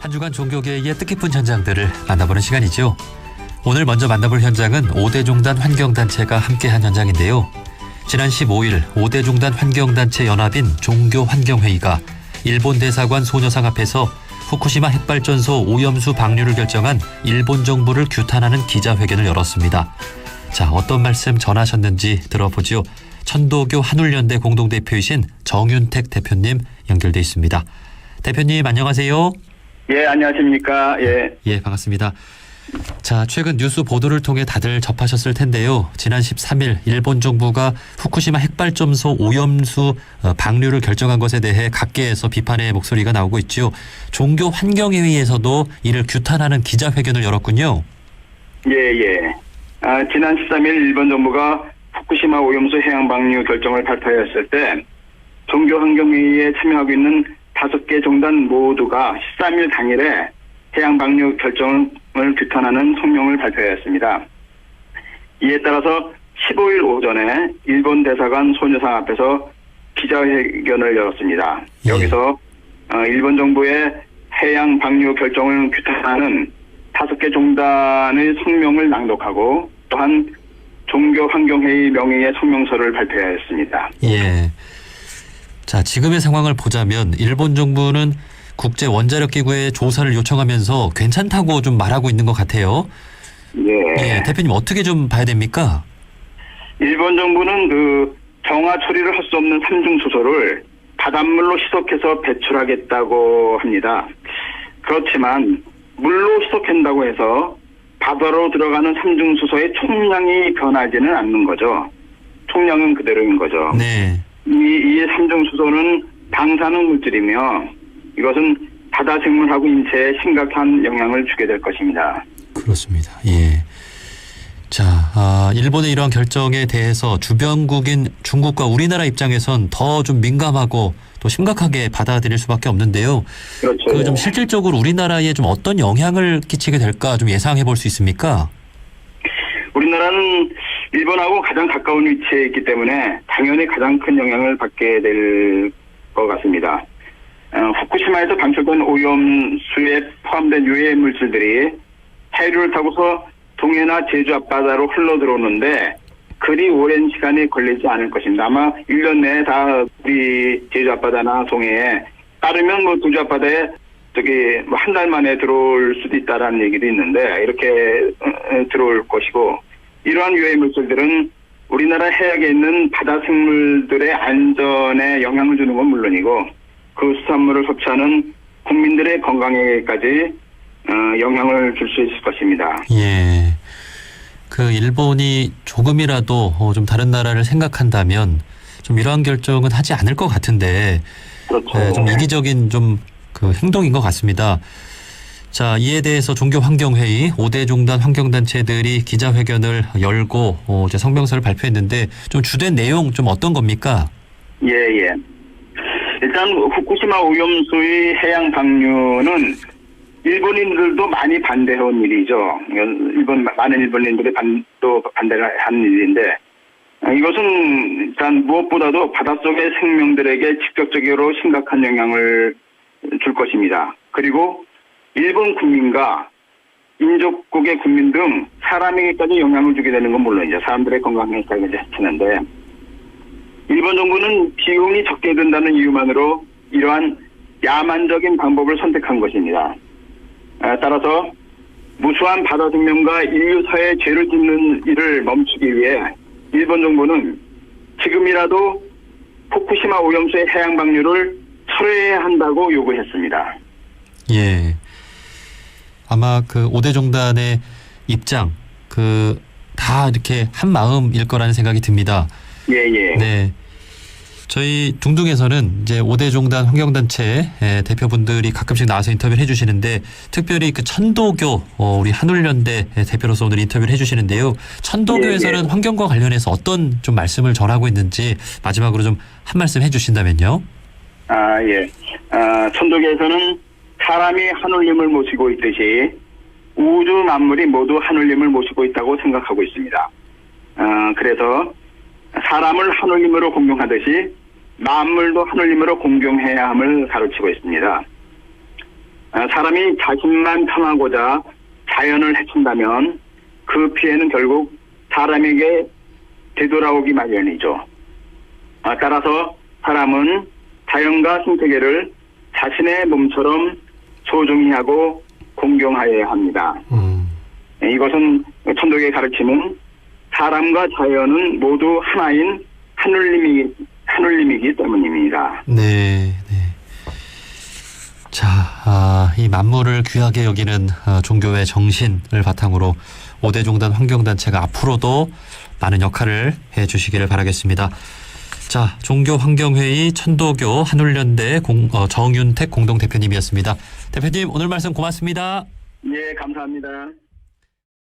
한 주간 종교계의 뜻깊은 현장들을 만나보는 시간이죠. 오늘 먼저 만나볼 현장은 5대 종단 환경단체가 함께한 현장인데요. 지난 15일 5대 종단 환경단체 연합인 종교환경회의가 일본 대사관 소녀상 앞에서 후쿠시마 핵발전소 오염수 방류를 결정한 일본 정부를 규탄하는 기자회견을 열었습니다. 자, 어떤 말씀 전하셨는지 들어보죠. 천도교 한울연대 공동대표이신 정윤택 대표님 연결돼 있습니다. 대표님 안녕하세요. 예, 안녕하십니까. 예. 예, 반갑습니다. 자, 최근 뉴스 보도를 통해 다들 접하셨을 텐데요. 지난 13일 일본 정부가 후쿠시마 핵발전소 오염수 어, 방류를 결정한 것에 대해 각계에서 비판의 목소리가 나오고 있죠. 종교 환경회의에서도 이를 규탄하는 기자회견을 열었군요. 예, 예. 아, 지난 13일 일본 정부가 후쿠시마 오염수 해양 방류 결정을 발표했을 때 종교 환경회의에 참여하고 있는 다섯 개 종단 모두가 13일 당일에 해양 방류 결정을 규탄하는 성명을 발표했습니다. 이에 따라서 15일 오전에 일본 대사관 소녀상 앞에서 기자회견을 열었습니다. 예. 여기서 어, 일본 정부의 해양 방류 결정을 규탄하는 다섯 개 종단의 성명을 낭독하고 또한 종교환경회의 명의의 성명서를 발표하였습니다. 예. 자, 지금의 상황을 보자면 일본 정부는 국제 원자력 기구에 조사를 요청하면서 괜찮다고 좀 말하고 있는 것 같아요. 예. 예, 대표님 어떻게 좀 봐야 됩니까? 일본 정부는 그 정화 처리를 할 수 없는 삼중 수소를 바닷물로 희석해서 배출하겠다고 합니다. 그렇지만 물로 희석한다고 해서 바다로 들어가는 삼중 수소의 총량이 변하지는 않는 거죠. 총량은 그대로인 거죠. 네. 이, 이 삼중 수소는 방사능 물질이며 이것은 바다 생물하고 인체에 심각한 영향을 주게 될 것입니다. 그렇습니다. 예. 자, 아, 일본의 이러한 결정에 대해서 주변국인 중국과 우리나라 입장에선 더 좀 민감하고 또 심각하게 받아들일 수밖에 없는데요. 그렇죠. 그 좀 실질적으로 우리나라에 좀 어떤 영향을 끼치게 될까 좀 예상해 볼 수 있습니까? 우리나라는 일본하고 가장 가까운 위치에 있기 때문에 당연히 가장 큰 영향을 받게 될 것 같습니다. 어, 후쿠시마에서 방출된 오염수에 포함된 유해 물질들이 해류를 타고서 동해나 제주 앞바다로 흘러 들어오는데 그리 오랜 시간이 걸리지 않을 것입니다. 아마 1년 내에 다 우리 제주 앞바다나 동해에 따르면 뭐 제주 앞바다에 저기 뭐한달 만에 들어올 수도 있다라는 얘기도 있는데 이렇게 어, 어, 들어올 것이고 이러한 유해 물질들은 우리나라 해역에 있는 바다 생물들의 안전에 영향을 주는 건 물론이고 그 수산물을 섭취하는 국민들의 건강에까지 어, 영향을 줄 수 있을 것입니다. 예. 그 일본이 조금이라도 어, 좀 다른 나라를 생각한다면 좀 이러한 결정은 하지 않을 것 같은데 그렇죠. 네, 좀 이기적인 좀 그 행동인 것 같습니다. 자, 이에 대해서 종교환경회의 5대 종단 환경단체들이 기자회견을 열고 어, 이제 성명서를 발표했는데 좀 주된 내용 좀 어떤 겁니까? 예, 예. 일단 후쿠시마 오염수의 해양 방류는 일본인들도 많이 반대해온 일이죠. 일본 많은 일본인들이 반, 또 반대를 한 일인데 어, 이것은 일단 무엇보다도 바닷속의 생명들에게 직접적으로 심각한 영향을 줄 것입니다. 그리고 일본 국민과 인접국의 국민 등 사람에게까지 영향을 주게 되는 건 물론이죠. 사람들의 건강에까지 해치는데 일본 정부는 비용이 적게 든다는 이유만으로 이러한 야만적인 방법을 선택한 것입니다. 아, 따라서 무수한 바다 생명과 인류 사회에 죄를 짓는 일을 멈추기 위해 일본 정부는 지금이라도 후쿠시마 오염수의 해양 방류를 철회해야 한다고 요구했습니다. 예. 아마 그 5대 종단의 입장 그 다 이렇게 한 마음일 거라는 생각이 듭니다. 예, 예. 네. 저희 둥둥에서는 이제 5대 종단 환경단체 예, 대표분들이 가끔씩 나와서 인터뷰를 해주시는데 특별히 그 천도교 어, 우리 한울연대 대표로서 오늘 인터뷰를 해주시는데요. 천도교에서는 예, 예. 환경과 관련해서 어떤 좀 말씀을 전하고 있는지 마지막으로 좀 한 말씀 해주신다면요. 아, 예. 아, 천도교에서는 사람이 하늘님을 모시고 있듯이 우주 만물이 모두 하늘님을 모시고 있다고 생각하고 있습니다. 아, 그래서 사람을 하늘님으로 공경하듯이 만물도 하늘님으로 공경해야 함을 가르치고 있습니다. 아, 사람이 자신만 편하고자 자연을 해친다면 그 피해는 결국 사람에게 되돌아오기 마련이죠. 아, 따라서 사람은 자연과 생태계를 자신의 몸처럼 소중히 하고 공경하여야 합니다. 음, 이것은 천도교의 가르침은 사람과 자연은 모두 하나인 하늘님이, 하늘님이기 때문입니다. 네, 네. 자, 아, 이 만물을 귀하게 여기는 아, 종교의 정신을 바탕으로 오대종단 환경단체가 앞으로도 많은 역할을 해 주시기를 바라겠습니다. 자, 종교환경회의 천도교 한울연대 공, 어, 정윤택 공동대표님이었습니다. 대표님 오늘 말씀 고맙습니다. 예, 감사합니다.